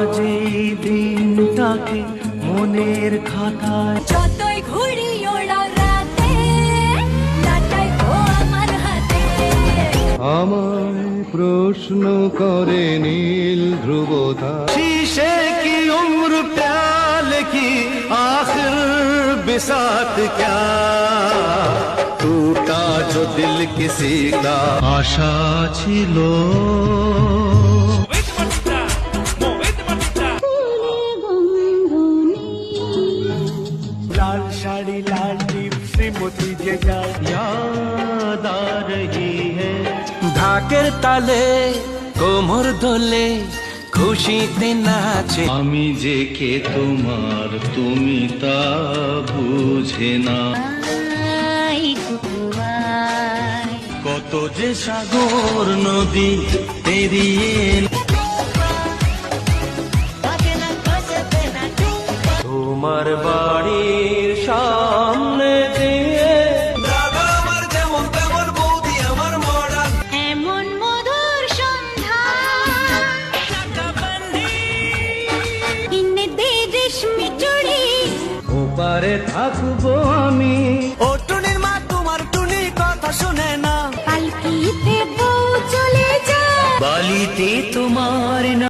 আজ এই দিনটাকে মনের খাতায় যতই ঘুরি ওড়াও রাতে নাটাই তো আমার হাতে আমায় প্রশ্ন করে নীল ধ্রুবতা शीशे की उम्र प्याले की आखिर बिसात क्या टूटा जो दिल किसी का আশা ছিল लाल साड़ी लाल टीप श्रीमती जे যায় याद आ रही है ঢাকের তালে কোমর দোলে খুশিতে নাচে আমি যে কে তোমার তুমি তা বুঝে না আই কুকুয়াই কত যে সাগর নদী পেরিয়ে কাকে না কাছে না তোমার বাড়ির পারে থাকব আমি। ও টুনির মা তোমার টুনি কথা শুনে না। পালকিতে বউ চলে যায়। বালিতে তোমার না